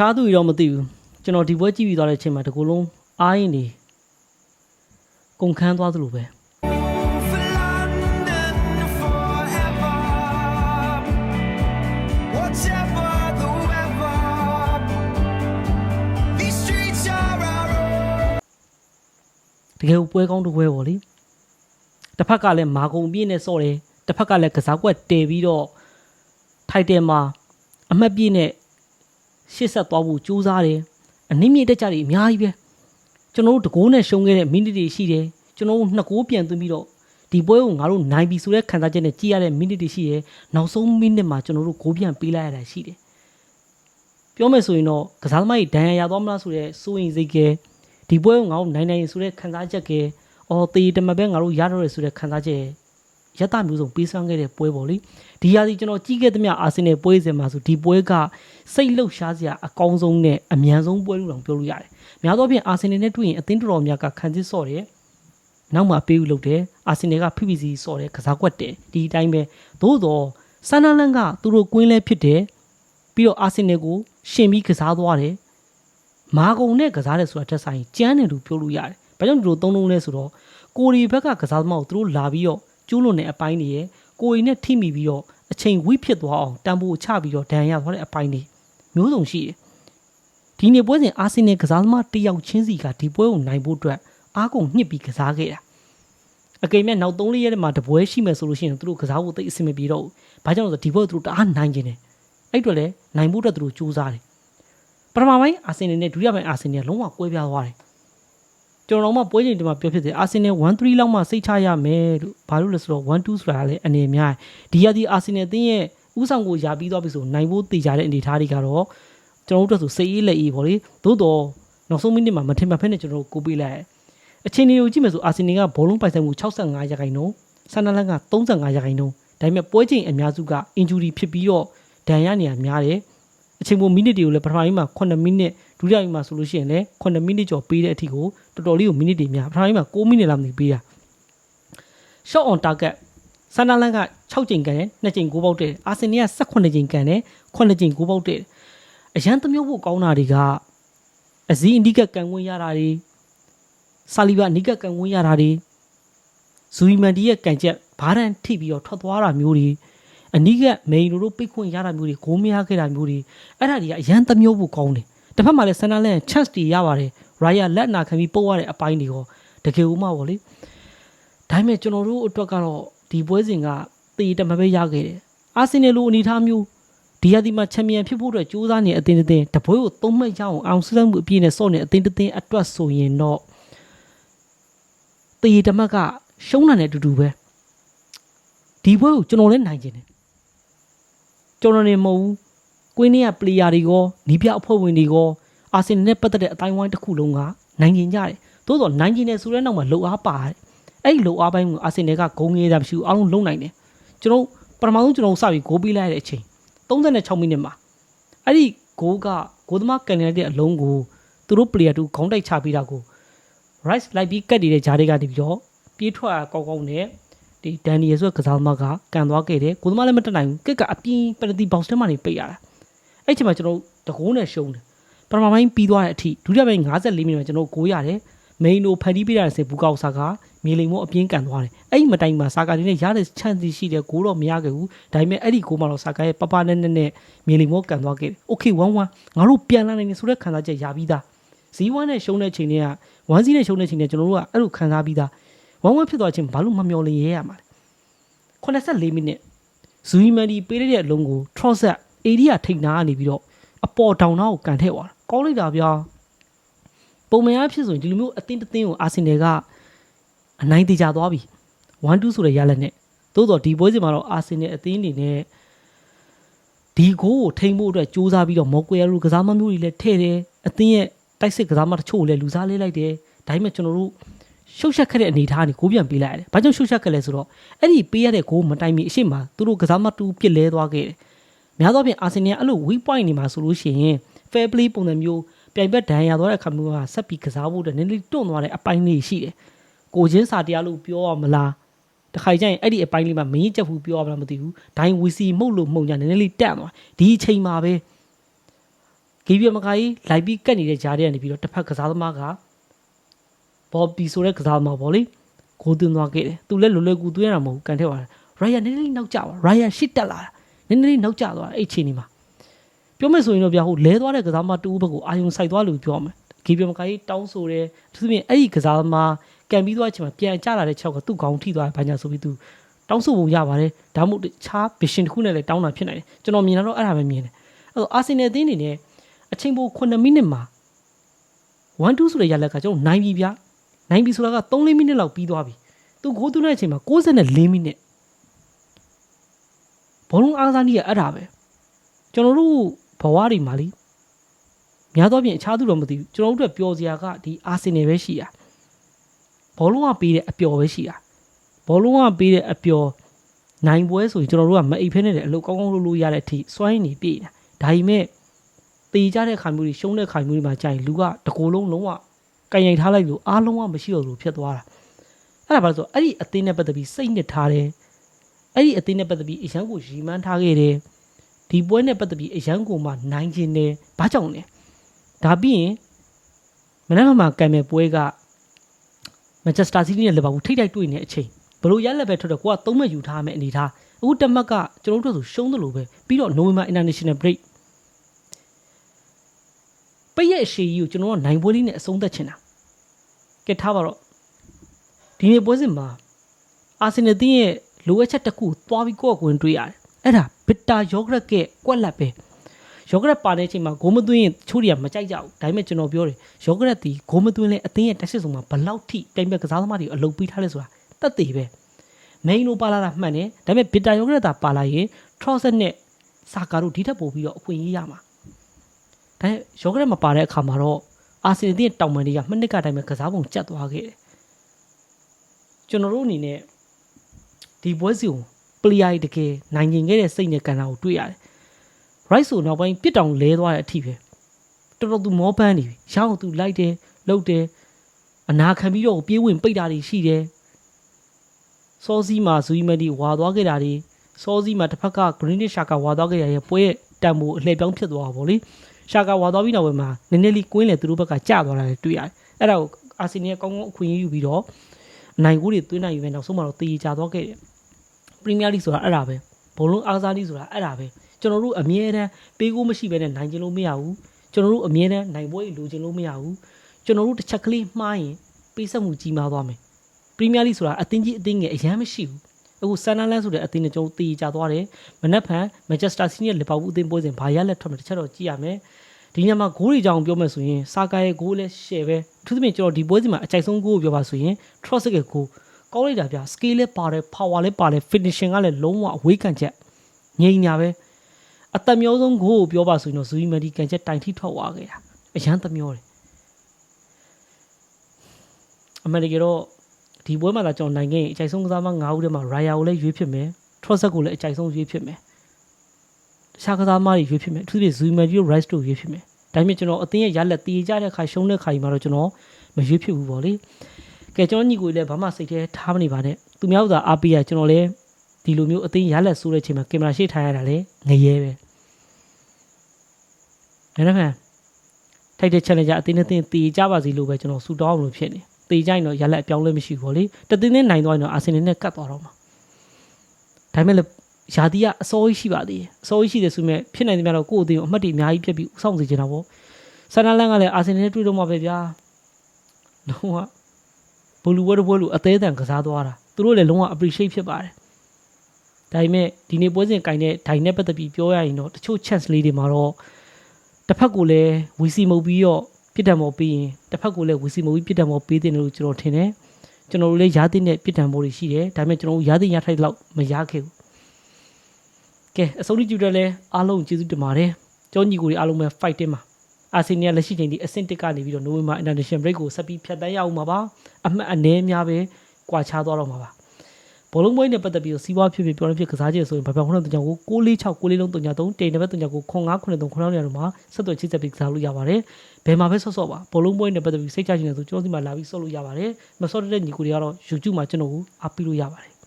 ခြားသူတွေတော့မသိဘူးကျွန်တော်ဒီပွဲကြည့်ပြီးသွားတဲ့အချိန်မှာတကူလုံးအားရင်နေကုန်ခန်းသွားသလိုပဲ for London forever. Whatever the weather, these streets are our own. တကယ်ကိုပွဲကောင်းတစ်ပွဲပေါ့လေတစ်ဖက်ကလည်းမာကုံပြည့်နဲ့စော့တယ်တစ်ဖက်ကလည်းကစားကွက်တဲပြီးတော့ထိုက်တယ်မှာအမှတ်ပြည့်နဲ့ ရှေ့ဆက်သွားဖို့ကြိုးစားတယ်အနည်းမြင့်တက်ကြတယ်အများကြီးပဲကျွန်တော်တို့တကိုးနဲ့ရှုံးခဲ့တဲ့မိနစ်တွေရှိတယ်ကျွန်တော်တို့နှစ်ကိုးပြန်သွင်းပြီးတော့ဒီပွဲကိုငါတို့နိုင်ပြီဆိုတဲ့ခံစားချက်နဲ့ကြည့်ရတဲ့မိနစ်တွေရှိတယ်နောက်ဆုံးမိနစ်မှာကျွန်တော်တို့ဂိုးပြန်ပေးလိုက်ရတာရှိတယ်ပြောမယ်ဆိုရင်တော့ကစားသမားကြီးဒဏ်ရာရသွားမလားဆိုတဲ့စိုးရင်စိတ်ကဲဒီပွဲကိုငါတို့နိုင်နိုင်ဆိုတဲ့ခံစားချက်ကဲအော်တေးတမပဲငါတို့ရတော့ရဆိုတဲ့ခံစားချက် ရတမျိုးစုံပေးစွမ်းခဲ့တဲ့ပွဲပေါ့လေဒီဟာဒီကျွန်တော်ကြီးခဲ့သမျှအာဆင်နယ်ပွဲစဉ်မှာဆိုဒီပွဲကစိတ်လှုပ်ရှားစရာအကောင်းဆုံးနဲ့အမြန်ဆုံးပွဲလို့တောင်ပြောလို့ရတယ်များသောအားဖြင့်အာဆင်နယ်နဲ့တွေ့ရင်အသင်းတော်တော်များကခံစစ်ဆော့တယ်နောက်မှအပေးဦးလုပ်တယ်အာဆင်နယ်က PPC ဆော့တယ်ကစားကွက်တယ်ဒီအတိုင်းပဲသို့တော့ဆန်နလန်ကသူတို့ကွင်းလဲဖြစ်တယ်ပြီးတော့အာဆင်နယ်ကိုရှင်ပြီးကစားသွားတယ်မာကုံနဲ့ကစားတယ်ဆိုတာတက်ဆိုင်ကျန်းတယ်လို့ပြောလို့ရတယ်။ဘာကြောင့်ဒီလိုသုံးလုံးလဲဆိုတော့ကိုရီဘက်ကကစားသမားကိုသူတို့လာပြီးတော့ ကျိုးလွန်တဲ့အပိုင်းတွေရယ်ကိုရီနဲ့ထိမိပြီးတော့အချိန်ဝိဖြစ်သွားအောင်တန်ဖိုးချပြီးတော့ဒဏ်ရာသွားတဲ့အပိုင်းတွေမျိုးစုံရှိတယ်။ဒီနေ့ပွဲစဉ်အာဆင်နယ်ကစားသမားတစ်ယောက်ချင်းစီကဒီပွဲကိုနိုင်ဖို့အတွက်အားကုန်ညှစ်ပြီးကစားခဲ့တာ။အကိမ်မဲ့နောက်3ရက်မှာတပွဲရှိမယ်ဆိုလို့ရှိရင်သူတို့ကစားဖို့သိအဆင်မပြေတော့ဘူး။ဘာကြောင့်လဲဆိုတော့ဒီပွဲကိုသူတို့တအားနိုင်ကျင်တယ်။အဲ့အတော့လေနိုင်ဖို့အတွက်သူတို့ကြိုးစားတယ်။ပထမပိုင်းအာဆင်နယ်နဲ့ဒုတိယပိုင်းအာဆင်နယ်လုံးဝကွဲပြားသွားတယ် ကျွန်တော်တို့မှပွဲချိန်ဒီမှာပြောဖြစ်တယ်အာဆင်နယ်1-3လောက်မှစိတ်ချရမယ်လို့ဘာလို့လဲဆိုတော့1-2ဆိုတာလည်းအနေအများဒီရဒီအာဆင်နယ်အသင်းရဲ့ဥဆောင်ကိုယာပြီးသွားပြီဆိုနိုင်ဖို့တည်ကြတဲ့အနေအထားတွေကတော့ကျွန်တော်တို့အတွက်ဆိုစိတ်အေးလက်အေးပေါ့လေသို့တော့နောက်ဆုံးမိနစ်မှာမထင်မှတ်ဖက်နဲ့ကျွန်တော်တို့ကိုပေးလိုက်အချိန်တွေကိုကြည့်မယ်ဆိုအာဆင်နယ်ကဘောလုံးပိုင်ဆိုင်မှု65ရာခိုင်နှုန်းဆန်နလန်က35ရာခိုင်နှုန်းဒါပေမဲ့ပွဲချိန်အများစုက injury ဖြစ်ပြီးတော့ဒဏ်ရနေရများတယ်အချိန်ပိုမိနစ်တွေကိုလည်းပထမပိုင်းမှာ9မိနစ် ဒုတိယပိုင်းမှာဆိုလို့ရှိရင်လည်း9မိနစ်ကျော်ပေးတဲ့အထိကိုတော်တော်လေးကိုမိနစ်တွေများပထမပိုင်းမှာ9မိနစ်လောက်နေပေးတာ shot on target ဆန်နာလန်က6ချိန်ကန်တယ်2ချိန်9ပေါက်တယ်အာဆင်နယ်က18ချိန်ကန်တယ်9ချိန်9ပေါက်တယ်အရန်သမျိုးဖို့ကောင်းတာတွေကအစည်းအနိကကန်ဝင်ရတာတွေဆာလီဘာအနိကကန်ဝင်ရတာတွေဇူီမန်ဒီရဲ့ကန်ချက်ဘားရန်ထိပြီးတော့ထွက်သွားတာမျိုးတွေအနီးကမိန်တို့ပိတ်ခွင့်ရတာမျိုးတွေဂိုးမရခဲ့တာမျိုးတွေအဲ့ဒါတွေကအရန်သမျိုးဖို့ကောင်းတယ် တစ်ဖက်မှာလည်းဆန်နာလန် chance တွေရပါတယ်ရာယာလက်နာခံပြီးပုတ်ရတဲ့အပိုင်းတွေရောတကယ်ဦးမပေါ့လေဒါပေမဲ့ကျွန်တော်တို့အတွက်ကတော့ဒီပွဲစဉ်ကတေးတမပဲရခဲ့တယ်အာဆင်နယ်လိုအနေထားမျိုးဒီရဒီမှာချန်ပီယံဖြစ်ဖို့အတွက်ကြိုးစားနေတဲ့အသင်းတစ်သင်းတပွဲကိုသုံးမှတ်ရအောင်အောင်စမ်းမှုအပြည့်နဲ့စော့နေတဲ့အသင်းတစ်သင်းအတွက်ဆိုရင်တော့တေးတမတ်ကရှုံးတာနဲ့အတူတူပဲဒီပွဲကိုကျွန်တော်လည်းနိုင်ကျင်တယ်ကျွန်တော်နေမဟုတ်ဘူး ကွင်းထဲကပလေယာတွေရောနီးပြအဖွဲ့ဝင်တွေရောအာဆင်နယ်နဲ့ပတ်သက်တဲ့အတိုင်းဝိုင်းတစ်ခုလုံးကနိုင်ကျင်ကြတယ်သို့တော့နိုင်ကျင်တယ်ဆိုတဲ့နောက်မှာလုံအားပါတယ်အဲ့ဒီလုံအားပိုင်းကိုအာဆင်နယ်ကဂုံငယ်တာမရှိဘူးအားလုံးလုံနိုင်တယ်ကျွန်တော်ပထမဆုံးကျွန်တော်စပြီးဂိုးပေးလိုက်ရတဲ့အချိန်36မိနစ်မှာအဲ့ဒီဂိုးကဂိုးသမားကန်နေတဲ့အလုံးကိုသူတို့ပလေယာတူခေါင်းတိုက်ချပေးတာကို rice လိုက်ပြီးကတ်နေတဲ့ဂျားတွေကနေပြီးတော့ပြေးထွက်ရကောင်းကောင်းနဲ့ဒီဒန်နီယယ်ဆိုတဲ့ကစားသမားကကန်သွားခဲ့တယ်ကိုသမားလည်းမတက်နိုင်ဘူးကစ်ကအပြင်းပနတီဘောက်စ်ထဲမှာနေပိတ်ရတာ အဲ့ချိန်မှာကျွန်တော်တကိုးနဲ့ရှုံးတယ်ပထမပိုင်းပြီးသွားတဲ့အထိဒုတိယပိုင်း54မိနစ်မှာကျွန်တော်ကိုးရတယ်မိန်တို့ဖန်တီးပေးတာစေဘူကောက်စာကမြေလိမ်မို့အပြင်းကန်သွားတယ်အဲ့မတိုင်မှာစာကာဒီနဲ့ရတဲ့ chance ရှိတယ်ကိုတော့မရခဲ့ဘူးဒါပေမဲ့အဲ့ဒီကိုမှတော့စာကာရဲ့ပပနဲ့နဲ့နဲ့မြေလိမ်မို့ကန်သွားခဲ့တယ် okay 1 1ငါတို့ပြန်လာနိုင်တယ်ဆိုတဲ့ခံစားချက်ရပြီးသားဇီဝနဲ့ရှုံးတဲ့ချိန်တွေက1စီးနဲ့ရှုံးတဲ့ချိန်တွေကျွန်တော်တို့ကအဲ့လိုခံစားပြီးသားဝမ်းဝမ်းဖြစ်သွားခြင်းဘာလို့မမျောလင်းရဲရမှာလဲ84မိနစ်ဇူဟီမန်ဒီပေးတဲ့အလုံးကို Trossard အေရီယာထိတ်နာကနေပြီးတော့အပေါ်တောင်နာကိုကန်ထည့်သွားတာကောင်းလိုက်တာဗျာပုံမှန်အဖြစ်ဆိုရင်ဒီလိုမျိုးအသင်းတစ်သင်းကိုအာဆင်နယ်ကအနိုင်တေချာသွားပြီ1-2ဆိုတဲ့ရလက်နဲ့သို့တော့ဒီပွဲစဉ်မှာတော့အာဆင်နယ်အသင်းအနေနဲ့ဒီဂိုးကိုထိန်းဖို့အတွက်စူးစမ်းပြီးတော့မော်ကွယ်ရူကစားမမျိုးတွေလည်းထည့်တယ်အသင်းရဲ့တိုက်စစ်ကစားမတချို့ကိုလည်းလူစားလေးလိုက်တယ်ဒါပေမဲ့ကျွန်တော်တို့ရှုပ်ရှက်ခဲ့တဲ့အနေအထားကနေကိုပြန်ပေးလိုက်ရတယ်။ဘာကြောင့်ရှုပ်ရှက်ခဲ့လဲဆိုတော့အဲ့ဒီပေးရတဲ့ဂိုးမတိုင်မီအရှိမသူတို့ကစားမတူပြစ်လဲသွားခဲ့တယ်။ များသောအားဖြင့်အာဆင်နယ်ကအဲ့လို weak point နေမှာဆိုလို့ရှိရင် fair play ပုံစံမျိုးပြိုင်ဘက်ဒဏ်ရာသွားတဲ့အခါမျိုးကဆက်ပြီးကစားဖို့အတွက်နည်းနည်းတွန့်သွားတဲ့အပိုင်းလေးရှိတယ်။ကိုချင်းစာတရားလို့ပြောရမလား။တခါကျရင်အဲ့ဒီအပိုင်းလေးမှာမင်းချက်ဘူးပြောရမလားမသိဘူး။ဒိုင်းဝီစီမှုတ်လို့မှုန်ညာနည်းနည်းလေးတန့်သွား။ဒီအချိန်မှာပဲကဂီဘီမကာကြီးလိုက်ပြီးကတ်နေတဲ့ဂျားတွေကနေပြီးတော့တစ်ဖက်ကစားသမားကဘော်ပီဆိုတဲ့ကစားသမားပေါ့လေဂိုးသွင်းသွားခဲ့တယ်သူလည်းလွယ်လွယ်ကူသွင်းရတာမဟုတ်ဘူးကန်ထက်သွားတယ်ရိုင်ယာနည်းနည်းလေးနောက်ကျသွားရိုင်ယာရှစ်တက်လာတာ နည်းနည်းလေးနောက်ကျသွားအဲ့အချိန်ဒီမှာပြောမယ်ဆိုရင်တော့ဗျာဟိုလဲသွားတဲ့ကစားသမားတူဦးဘက်ကိုအာယုံဆိုင်သွားလို့ပြောရမယ်ဂီဘီမကာကြီးတောင်းဆိုတယ်သူပြင်အဲ့ဒီကစားသမားကန်ပြီးသွားတဲ့အချိန်မှာပြန်ကျလာတဲ့6ကသူ့ခေါင်းထိသွားတယ်ဘာညာဆိုပြီးသူတောင်းဆိုပုံရပါတယ်ဒါမှမဟုတ်တခြားဘီရှင်တစ်ခုနဲ့လည်းတောင်းတာဖြစ်နိုင်တယ်ကျွန်တော်မြင်တာတော့အဲ့ဒါပဲမြင်တယ်အဲ့တော့အာဆင်နယ်အသင်းအနေနဲ့အချိန်ပို9မိနစ်မှာ1 2ဆိုတဲ့ရလက်ကကျွန်တော်နိုင်ပြီဗျာနိုင်ပြီဆိုတာက3 4မိနစ်လောက်ပြီးသွားပြီသူဂိုးသွင်းတဲ့အချိန်မှာ64မိနစ် ဘောလုံးအားကစားနည်းကအဲ့ဒါပဲကျွန်တော်တို့ဘဝတွေမှာလीများသောဖြင့်အခြားသူတော့မသိဘူးကျွန်တော်တို့အတွက်ပျော်စရာကဒီအာဆင်နယ်ပဲရှိတာဘောလုံးကပေးတဲ့အပျော်ပဲရှိတာဘောလုံးကပေးတဲ့အပျော်နိုင်ပွဲဆိုရင်ကျွန်တော်တို့ကမအိပ်ဖဲနဲ့တဲ့အလုပ်ကောင်းကောင်းလုပ်လို့ရတဲ့အထိစွမ်းရည်နေပြည့်နေတာဒါပေမဲ့တေကြတဲ့ခါမျိုးတွေရှုံးတဲ့ခါမျိုးတွေမှာကြာရင်လူကတကိုယ်လုံးလုံးဝကန်ရိုက်ထားလိုက်လို့အားလုံးကမရှိတော့လို့ဖြစ်သွားတာအဲ့ဒါဘာလို့ဆိုအဲ့ဒီအသင်းနဲ့ပတ်သက်ပြီးစိတ်နှစ်ထားတယ် အဲ့ဒီအသင်းနဲ့ပတ်သက်ပြီးအရန်ကိုရီမန်းထားခဲ့တယ်ဒီပွဲနဲ့ပတ်သက်ပြီးအရန်ကိုမှနိုင်ခြင်းတယ်ဘာကြောင့်လဲဒါပြီးရင်မနက်ဖြန်မှာကံမဲ့ပွဲကမန်ချက်စတာစီးတီးနဲ့လီဗာပူးထိတ်တိုက်တွေ့နေတဲ့အချိန်ဘလို့ရက်လက်ပဲထွက်တော့ကိုကသုံးမဲ့ယူထားမယ်အနေထားအခုတက်မက်ကကျွန်တော်တို့ဆိုရှုံးတယ်လို့ပဲပြီးတော့ November International Break ပိတ်ရဲ့အရှိကြီးကိုကျွန်တော်ကနိုင်ပွဲလေးနဲ့အဆုံးသတ်ချင်တာကဲထားပါတော့ဒီနေ့ပွဲစဉ်မှာအာဆင်နယ်တင်းရဲ့ လိုအပ်ချက်တစ်ခုသွားပြီးကိုယ့်အကွင်တွေးရတယ်အဲ့ဒါဘစ်တာယောဂရက်ကကွက်လက်ပဲယောဂရက်ပါတဲ့အချိန်မှာဂိုးမသွင်းရင်ချိုးတွေကမကြိုက်ကြဘူးဒါပေမဲ့ကျွန်တော်ပြောတယ်ယောဂရက်ဒီဂိုးမသွင်းလဲအသင်းရဲ့တက်စစ်ဆုံးမှာဘလောက်ထိပြိုင်ဘက်ကစားသမားတွေအလုပ်ပေးထားလဲဆိုတာတက်သေးပဲမိန်လိုပါလာတာမှန်တယ်ဒါပေမဲ့ဘစ်တာယောဂရက်တာပါလာရင်ထရော့ဆက်နဲ့စာကာတို့ဒီထက်ပိုပြီးတော့အခွင့်အရေးရမှာဒါရောဂရက်မပါတဲ့အခါမှာတော့အာဆင်နယ်ရဲ့တောင်ပန်တွေကနှစ်နှစ်ကတိုင်းပဲကစားပုံကျတ်သွားခဲ့တယ်ကျွန်တော်တို့အနေနဲ့ ဒီပွဲစီကိုပလီယာတကယ်နိုင်ကျင်ခဲ့တဲ့စိတ်နဲ့ကန်တာကိုတွေ့ရတယ် right ဆိုနောက်ပိုင်းပြစ်တောင်လဲသွားတဲ့အထိပဲတော်တော်သူမောပန်းနေပြီရအောင်သူလိုက်တယ်လှုပ်တယ်အနာခံပြီးတော့ပြေးဝင်ပိတ်တာတွေရှိတယ်စောစီးမှာဇူီမဒီဝါသွားခဲ့တာတွေစောစီးမှာတစ်ဖက်က green dish ကဝါသွားခဲ့ရရဲ့ပွဲရဲ့တံမိုးအလှည့်ပြောင်းဖြစ်သွားတာဗောလေရှာကာဝါသွားပြီးနောက်ပိုင်းမှာနည်းနည်းလေးကွင်းလေသူတို့ဘက်ကကျသွားတာလည်းတွေ့ရတယ်။အဲ့ဒါကိုအာဆင်နယ်ကောင်းကောင်းအခွင့်အရေးယူပြီးတော့ နိုင်ကိုတွေသွင်းနိုင်ယူမယ်နောက်ဆုံးမှာတော့တည်ကြသွားခဲ့တယ်။ပရီးမီးယားလိဆိုတာအဲ့ဒါပဲ။ဘုံလုံးအားကစားလိဆိုတာအဲ့ဒါပဲ။ကျွန်တော်တို့အမြဲတမ်းပေးကိုမရှိဘဲနဲ့နိုင်ကျင်လို့မရဘူး။ကျွန်တော်တို့အမြဲတမ်းနိုင်ပွဲလိုချင်လို့မရဘူး။ကျွန်တော်တို့တစ်ချက်ကလေးမှားရင်ပေးဆက်မှုကြီးမားသွားမယ်။ပရီးမီးယားလိဆိုတာအသင်းကြီးအသင်းငယ်အရန်မရှိဘူး။အခုဆန်နလန်ဆိုတဲ့အသင်းနဲ့ကျွန်တော်တည်ကြသွားတယ်။မနက်ဖြန်မန်ချက်စတာစီးနဲ့လီဗာပူးအသင်းပွဲစဉ်ဘာရလက်ထွက်မယ်တစ်ချက်တော့ကြည့်ရမယ်။ ဒီညမှာဂိုးတွေကြောင်ပြောမယ်ဆိုရင်စာကာရဲ့ဂိုးလည်းရှယ်ပဲအထူးသဖြင့်ကျွန်တော်ဒီပွဲစီမှာအကြိုက်ဆုံးဂိုးကိုပြောပါဆိုရင် Trossard ရဲ့ဂိုးကောင်းလိုက်တာဗျ scale လည်းပါတယ် power လည်းပါတယ် finishing ကလည်းလုံးဝအဝေးခံချက်ငြိမ်ညာပဲအသက်မျိုးဆုံးဂိုးကိုပြောပါဆိုရင်တော့ဇူီမဒီကန်ချက်တိုင်ထိထွက်သွားခဲ့တာအရန်သက်မျိုးတယ်အမေရိကတော့ဒီပွဲမှာသာကျွန်တော်နိုင်ခဲ့ရင်အကြိုက်ဆုံးကစားမ9ဦးထဲမှာ Raya ကိုလည်းရွေးဖြစ်မယ် Trossard ကိုလည်းအကြိုက်ဆုံးရွေးဖြစ်မယ်တခြားကစားသမားတွေရွေးဖြစ်မယ်အထူးသဖြင့်ဇူီမဒီကို Rice တို့ရွေးဖြစ်မယ် ဒါပေမဲ့ကျွန်တော်အသင်းရဲ့ရလက်တည်ကြတဲ့ခါရှုံးတဲ့ခါကြီးမှာတော့ကျွန်တော်မရွေးဖြစ်ဘူးပေါ့လေကဲကျွန်တော်ညီကိုလည်းဘာမှစိတ်ထဲထားမနေပါနဲ့သူများဥသာအားပေးရကျွန်တော်လည်းဒီလိုမျိုးအသင်းရလက်ဆိုးတဲ့ချိန်မှာကင်မရာရှေ့ထားရတာလည်းငရဲပဲဒါနဲ့ဖန်ထိုက်တဲ့ challenge အသင်းနဲ့တင်တည်ကြပါစီလို့ပဲကျွန်တော်ဆူတောင်းအောင်လို့ဖြစ်နေတည်ကြရင်တော့ရလက်အပြောင်းလဲမရှိဘူးပေါ့လေတသင်းနဲ့နိုင်သွားရင်တော့အာဆင်နယ်နဲ့ကတ်သွားတော့မှာဒါပေမဲ့လည်း ယာတီကအစိုးရရှိပါသေးတယ်အစိုးရရှိတယ်ဆိုပေမဲ့ဖြစ်နိုင်တယ်များတော့ကိုယ့်အသင်းကိုအမှတ်တွေအများကြီးပြတ်ပြီးဥဆောင်စေချင်တာပေါ့ဆန်နလန်ကလည်းအာဆင်နယ်နဲ့တွေ့တော့မှပဲဗျာလုံးဝဘူလူဝဲတပွဲလူအသေးအံကစားသွားတာသူတို့လည်းလုံးဝ appreciate ဖြစ်ပါတယ်ဒါပေမဲ့ဒီနေ့ပွဲစဉ်ကင်တဲ့ဒိုင်နဲ့ပတ်သက်ပြီးပြောရရင်တော့တချို့ chance လေးတွေမှာတော့တစ်ဖက်ကိုလည်းဝီစီမုတ်ပြီးတော့ပြစ်ဒဏ်ပေါ်ပြီးရင်တစ်ဖက်ကိုလည်းဝီစီမုတ်ပြီးပြစ်ဒဏ်ပေါ်ပေးတယ်လို့ကျွန်တော်ထင်တယ်ကျွန်တော်တို့လည်းရားသိတဲ့ပြစ်ဒဏ်ပေါ်တွေရှိတယ်ဒါပေမဲ့ကျွန်တော်တို့ရားသိရထိုက်လောက်မရခဲ့ဘူး ကဲအဆုံးထိကြည့်တယ်လဲအားလုံးကျေးဇူးတင်ပါတယ်ကျောင်းညီကိုတွေအားလုံးပဲ fight တင်ပါအာဆီနီယာလက်ရှိချိန်ဒီအဆင့်တစ်ကနေပြီးတော့နိုဝင်ဘာ international break ကိုဆက်ပြီးဖြတ်တန်းရအောင်ပါပါအမှတ်အနည်းများပဲကွာခြားသွားတော့မှာပါဘောလုံးပွဲနဲ့ပတ်သက်ပြီးတော့စီးပွားဖြစ်ဖြစ်ပြောရဖြစ်ကစားကြဆိုရင်ဗပေခုနတုံကြောင့်ကို646 6လေးလုံးတုံကြောင့်3တိန်နံပါတ်တုံကြောင့်ကို0993 9နေရာတို့မှာဆက်သွယ်ချိတ်ဆက်ပြီးကစားလို့ရပါတယ်ဘယ်မှာပဲဆော့ဆော့ပါဘောလုံးပွဲနဲ့ပတ်သက်ပြီးစိတ်ချချင်တယ်ဆိုကျွန်တော်ဒီမှာလာပြီးဆော့လို့ရပါတယ်မဆော့တဲ့ညီကိုတွေကတော့ YouTube မှာကျွန်တော်ကိုအားပေးလို့ရပါတယ်